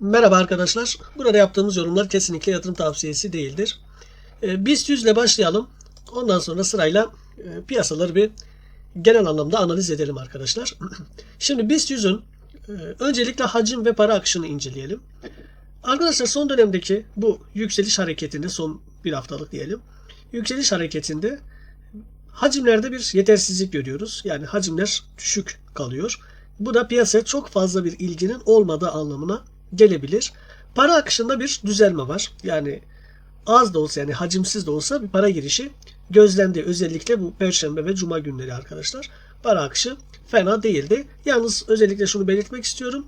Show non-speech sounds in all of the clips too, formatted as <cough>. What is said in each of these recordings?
Merhaba arkadaşlar. Burada yaptığımız yorumlar kesinlikle yatırım tavsiyesi değildir. Ee, BIST 100 ile başlayalım. Ondan sonra sırayla e, piyasaları bir genel anlamda analiz edelim arkadaşlar. <clears throat> Şimdi BIST 100'ün e, öncelikle hacim ve para akışını inceleyelim. Arkadaşlar son dönemdeki bu yükseliş hareketinde son bir haftalık diyelim. Yükseliş hareketinde hacimlerde bir yetersizlik görüyoruz. Yani hacimler düşük kalıyor. Bu da piyasaya çok fazla bir ilginin olmadığı anlamına gelebilir. Para akışında bir düzelme var. Yani az da olsa yani hacimsiz de olsa bir para girişi gözlendi. Özellikle bu perşembe ve cuma günleri arkadaşlar. Para akışı fena değildi. Yalnız özellikle şunu belirtmek istiyorum.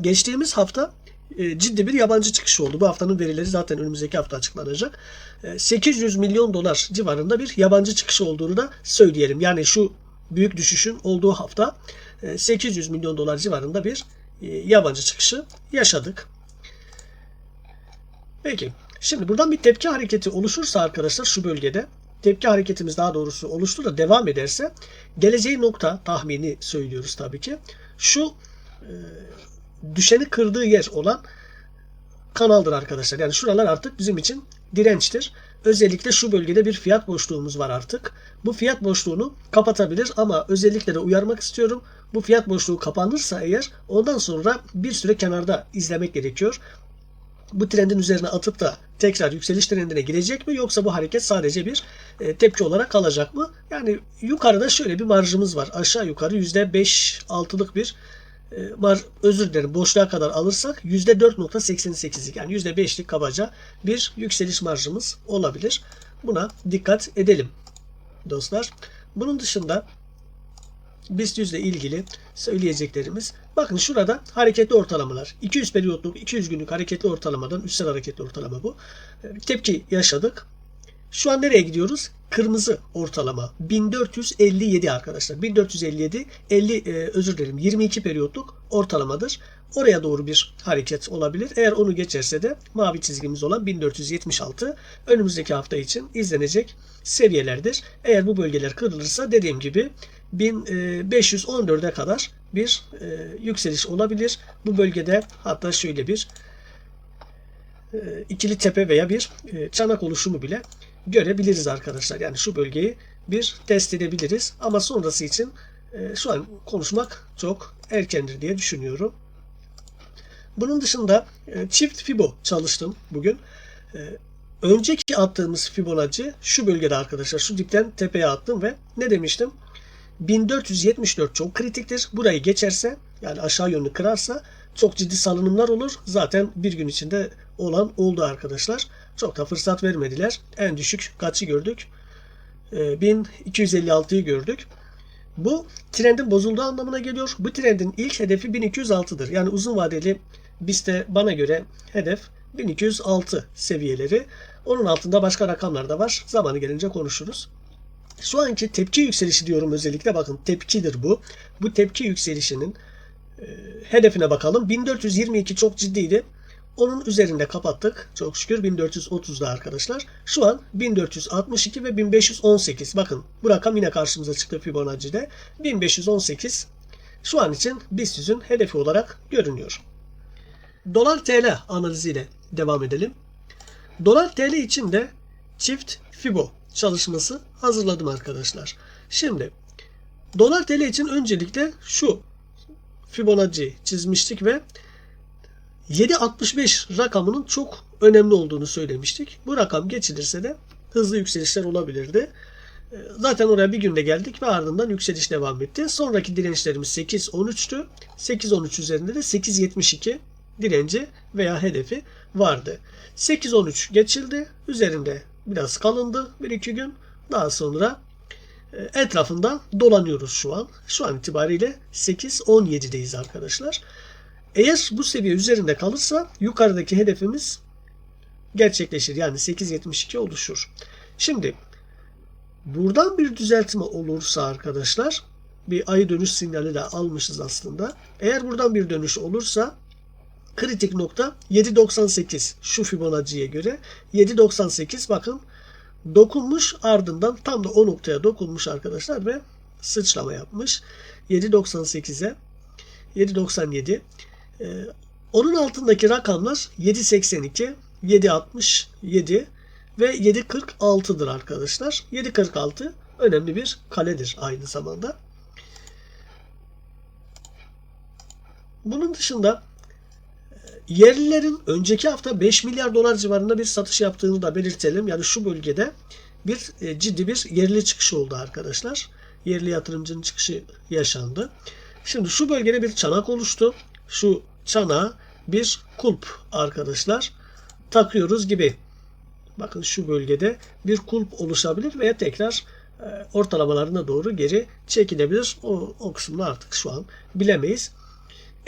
Geçtiğimiz hafta e, ciddi bir yabancı çıkışı oldu. Bu haftanın verileri zaten önümüzdeki hafta açıklanacak. E, 800 milyon dolar civarında bir yabancı çıkışı olduğunu da söyleyelim. Yani şu büyük düşüşün olduğu hafta e, 800 milyon dolar civarında bir e, yabancı çıkışı yaşadık. Peki. Şimdi buradan bir tepki hareketi oluşursa arkadaşlar şu bölgede tepki hareketimiz daha doğrusu oluştu da devam ederse geleceği nokta tahmini söylüyoruz tabii ki. Şu e, düşeni kırdığı yer olan kanaldır arkadaşlar. Yani şuralar artık bizim için dirençtir. Özellikle şu bölgede bir fiyat boşluğumuz var artık. Bu fiyat boşluğunu kapatabilir ama özellikle de uyarmak istiyorum. Bu fiyat boşluğu kapanırsa eğer ondan sonra bir süre kenarda izlemek gerekiyor. Bu trendin üzerine atıp da tekrar yükseliş trendine girecek mi yoksa bu hareket sadece bir e, tepki olarak kalacak mı? Yani yukarıda şöyle bir marjımız var. Aşağı yukarı %5-6'lık bir e, mar özür dilerim boşluğa kadar alırsak %4.88'lik yani %5'lik kabaca bir yükseliş marjımız olabilir. Buna dikkat edelim dostlar. Bunun dışında BIST 100 ile ilgili söyleyeceklerimiz bakın şurada hareketli ortalamalar 200 periyotluk 200 günlük hareketli ortalamadan üstel hareketli ortalama bu E, tepki yaşadık şu an nereye gidiyoruz? Kırmızı ortalama 1457 arkadaşlar. 1457 50 e, özür dilerim 22 periyotluk ortalamadır. Oraya doğru bir hareket olabilir. Eğer onu geçerse de mavi çizgimiz olan 1476 önümüzdeki hafta için izlenecek seviyelerdir. Eğer bu bölgeler kırılırsa dediğim gibi 1514'e kadar bir e, yükseliş olabilir. Bu bölgede hatta şöyle bir e, ikili tepe veya bir e, çanak oluşumu bile görebiliriz arkadaşlar. Yani şu bölgeyi bir test edebiliriz. Ama sonrası için e, şu an konuşmak çok erkendir diye düşünüyorum. Bunun dışında e, çift Fibo çalıştım bugün. E, önceki attığımız Fibonacci şu bölgede arkadaşlar. Şu dipten tepeye attım ve ne demiştim? 1474 çok kritiktir. Burayı geçerse yani aşağı yönlü kırarsa çok ciddi salınımlar olur. Zaten bir gün içinde olan oldu arkadaşlar. Çok da fırsat vermediler. En düşük kaçı gördük? Ee, 1256'yı gördük. Bu trendin bozulduğu anlamına geliyor. Bu trendin ilk hedefi 1206'dır. Yani uzun vadeli BIST'te bana göre hedef 1206 seviyeleri. Onun altında başka rakamlar da var. Zamanı gelince konuşuruz. Şu anki tepki yükselişi diyorum özellikle bakın tepkidir bu. Bu tepki yükselişinin e, hedefine bakalım. 1422 çok ciddiydi. Onun üzerinde kapattık. Çok şükür 1430'da arkadaşlar. Şu an 1462 ve 1518. Bakın bu rakam yine karşımıza çıktı Fibonacci'de. 1518 şu an için BIST 100'ün hedefi olarak görünüyor. Dolar TL analiziyle devam edelim. Dolar TL için de çift Fibo çalışması hazırladım arkadaşlar. Şimdi dolar TL için öncelikle şu Fibonacci çizmiştik ve 7.65 rakamının çok önemli olduğunu söylemiştik. Bu rakam geçilirse de hızlı yükselişler olabilirdi. Zaten oraya bir günde geldik ve ardından yükseliş devam etti. Sonraki dirençlerimiz 8.13'tü. 8.13 üzerinde de 8.72 direnci veya hedefi vardı. 8.13 geçildi. Üzerinde biraz kalındı bir iki gün. Daha sonra etrafında dolanıyoruz şu an. Şu an itibariyle 8.17'deyiz arkadaşlar. Eğer bu seviye üzerinde kalırsa yukarıdaki hedefimiz gerçekleşir. Yani 8.72 oluşur. Şimdi buradan bir düzeltme olursa arkadaşlar bir ayı dönüş sinyali de almışız aslında. Eğer buradan bir dönüş olursa kritik nokta 7.98 şu Fibonacci'ye göre 7.98 bakın dokunmuş ardından tam da o noktaya dokunmuş arkadaşlar ve sıçrama yapmış. 7.98'e 7.97 e, Onun altındaki rakamlar 7.82, 7.67 ve 7.46'dır arkadaşlar. 7.46 önemli bir kaledir aynı zamanda. Bunun dışında yerlilerin önceki hafta 5 milyar dolar civarında bir satış yaptığını da belirtelim. Yani şu bölgede bir e, ciddi bir yerli çıkışı oldu arkadaşlar. Yerli yatırımcının çıkışı yaşandı. Şimdi şu bölgede bir çanak oluştu. Şu çanağa bir kulp arkadaşlar takıyoruz gibi. Bakın şu bölgede bir kulp oluşabilir veya tekrar e, ortalamalarına doğru geri çekilebilir. O, o kısmını artık şu an bilemeyiz.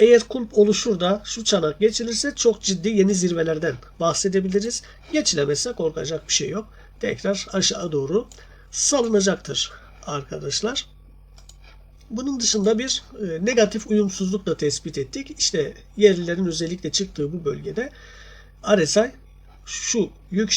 Eğer kulp oluşur da şu çanak geçilirse çok ciddi yeni zirvelerden bahsedebiliriz. Geçilemezse korkacak bir şey yok. Tekrar aşağı doğru salınacaktır arkadaşlar. Bunun dışında bir e, negatif uyumsuzluk da tespit ettik. İşte yerlilerin özellikle çıktığı bu bölgede RSI şu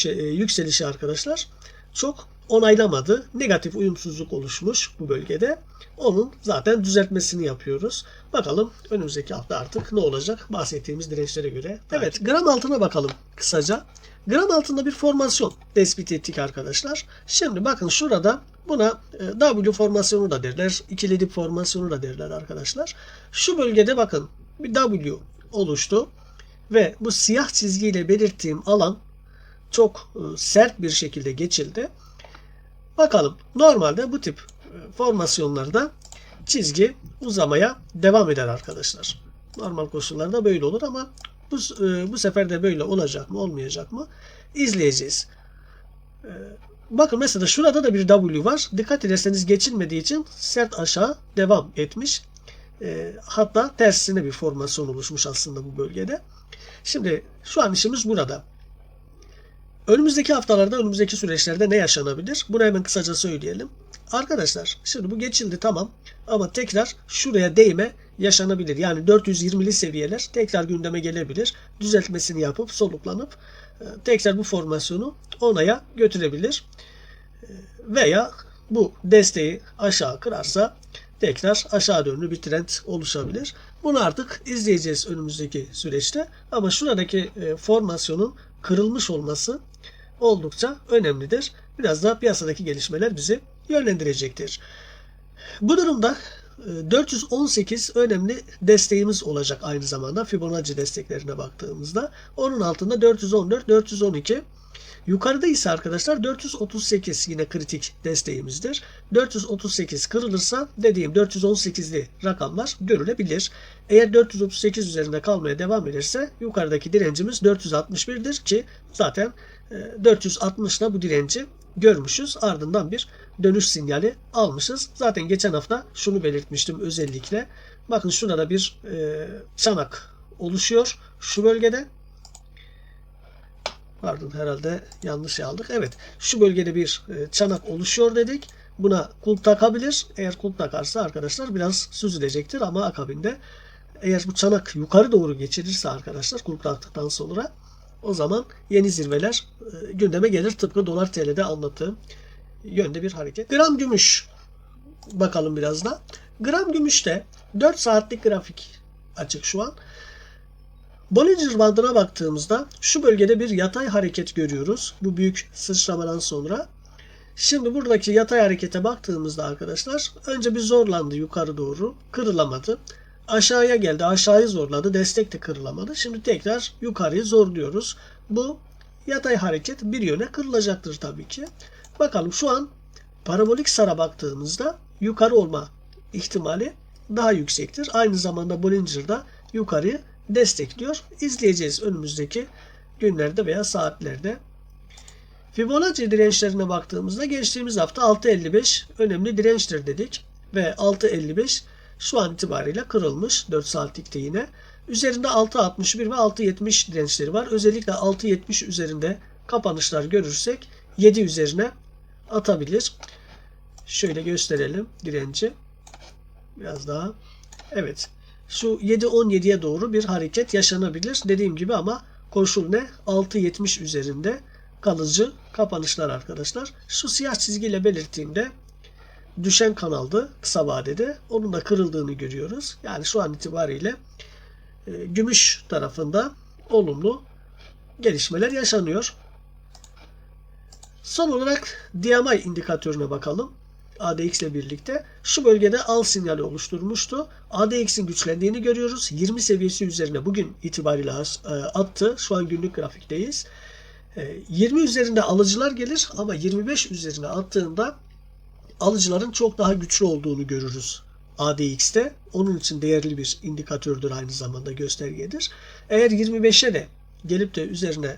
e, yükselişi arkadaşlar çok onaylamadı. Negatif uyumsuzluk oluşmuş bu bölgede. Onun zaten düzeltmesini yapıyoruz. Bakalım önümüzdeki hafta artık ne olacak bahsettiğimiz dirençlere göre. Evet gram altına bakalım kısaca. Gram altında bir formasyon tespit ettik arkadaşlar. Şimdi bakın şurada buna e, W formasyonu da derler. ikili dip formasyonu da derler arkadaşlar. Şu bölgede bakın bir W oluştu. Ve bu siyah çizgiyle belirttiğim alan çok e, sert bir şekilde geçildi. Bakalım normalde bu tip e, formasyonlarda çizgi uzamaya devam eder arkadaşlar. Normal koşullarda böyle olur ama bu, e, bu sefer de böyle olacak mı olmayacak mı izleyeceğiz. E, bakın mesela şurada da bir W var. Dikkat ederseniz geçilmediği için sert aşağı devam etmiş. Hatta tersine bir formasyon oluşmuş aslında bu bölgede. Şimdi şu an işimiz burada. Önümüzdeki haftalarda, önümüzdeki süreçlerde ne yaşanabilir? Bunu hemen kısaca söyleyelim. Arkadaşlar şimdi bu geçildi tamam ama tekrar şuraya değme yaşanabilir. Yani 420'li seviyeler tekrar gündeme gelebilir. Düzeltmesini yapıp soluklanıp e, tekrar bu formasyonu onaya götürebilir. E, veya bu desteği aşağı kırarsa tekrar aşağı yönlü bir trend oluşabilir. Bunu artık izleyeceğiz önümüzdeki süreçte. Ama şuradaki e, formasyonun kırılmış olması oldukça önemlidir. Biraz daha piyasadaki gelişmeler bizi yönlendirecektir. Bu durumda 418 e, önemli desteğimiz olacak aynı zamanda Fibonacci desteklerine baktığımızda. Onun altında 414, 412, Yukarıda ise arkadaşlar 438 yine kritik desteğimizdir. 438 kırılırsa dediğim 418'li rakamlar görülebilir. Eğer 438 üzerinde kalmaya devam ederse yukarıdaki direncimiz 461'dir ki zaten 460 ile bu direnci görmüşüz. Ardından bir dönüş sinyali almışız. Zaten geçen hafta şunu belirtmiştim özellikle. Bakın şurada bir e, çanak oluşuyor şu bölgede. Pardon herhalde yanlış aldık. Evet şu bölgede bir e, çanak oluşuyor dedik. Buna kulp takabilir. Eğer kulp takarsa arkadaşlar biraz süzülecektir ama akabinde eğer bu çanak yukarı doğru geçirirse arkadaşlar kulp taktıktan sonra o zaman yeni zirveler e, gündeme gelir. Tıpkı dolar TL'de anlattığım yönde bir hareket. Gram gümüş bakalım biraz da. Gram gümüşte 4 saatlik grafik açık şu an. Bollinger bandına baktığımızda şu bölgede bir yatay hareket görüyoruz. Bu büyük sıçramadan sonra. Şimdi buradaki yatay harekete baktığımızda arkadaşlar önce bir zorlandı yukarı doğru. Kırılamadı. Aşağıya geldi. Aşağıyı zorladı. Destek de kırılamadı. Şimdi tekrar yukarıyı zorluyoruz. Bu yatay hareket bir yöne kırılacaktır tabii ki. Bakalım şu an parabolik sara baktığımızda yukarı olma ihtimali daha yüksektir. Aynı zamanda Bollinger'da yukarıyı destekliyor. İzleyeceğiz önümüzdeki günlerde veya saatlerde. Fibonacci dirençlerine baktığımızda geçtiğimiz hafta 6.55 önemli dirençtir dedik. Ve 6.55 şu an itibariyle kırılmış 4 saatlikte yine. Üzerinde 6.61 ve 6.70 dirençleri var. Özellikle 6.70 üzerinde kapanışlar görürsek 7 üzerine atabilir. Şöyle gösterelim direnci. Biraz daha. Evet şu 7-17'ye doğru bir hareket yaşanabilir. Dediğim gibi ama koşul ne? 6.70 üzerinde kalıcı kapanışlar arkadaşlar. Şu siyah çizgiyle belirttiğimde düşen kanaldı kısa vadede. Onun da kırıldığını görüyoruz. Yani şu an itibariyle e, gümüş tarafında olumlu gelişmeler yaşanıyor. Son olarak DMI indikatörüne bakalım. ADX ile birlikte şu bölgede al sinyali oluşturmuştu. ADX'in güçlendiğini görüyoruz. 20 seviyesi üzerine bugün itibariyle e, attı. Şu an günlük grafikteyiz. E, 20 üzerinde alıcılar gelir ama 25 üzerine attığında alıcıların çok daha güçlü olduğunu görürüz ADX'te. Onun için değerli bir indikatördür aynı zamanda göstergedir. Eğer 25'e de gelip de üzerine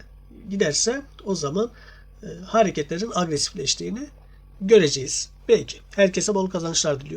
giderse o zaman e, hareketlerin agresifleştiğini göreceğiz. Peki. Herkese bol kazançlar diliyorum.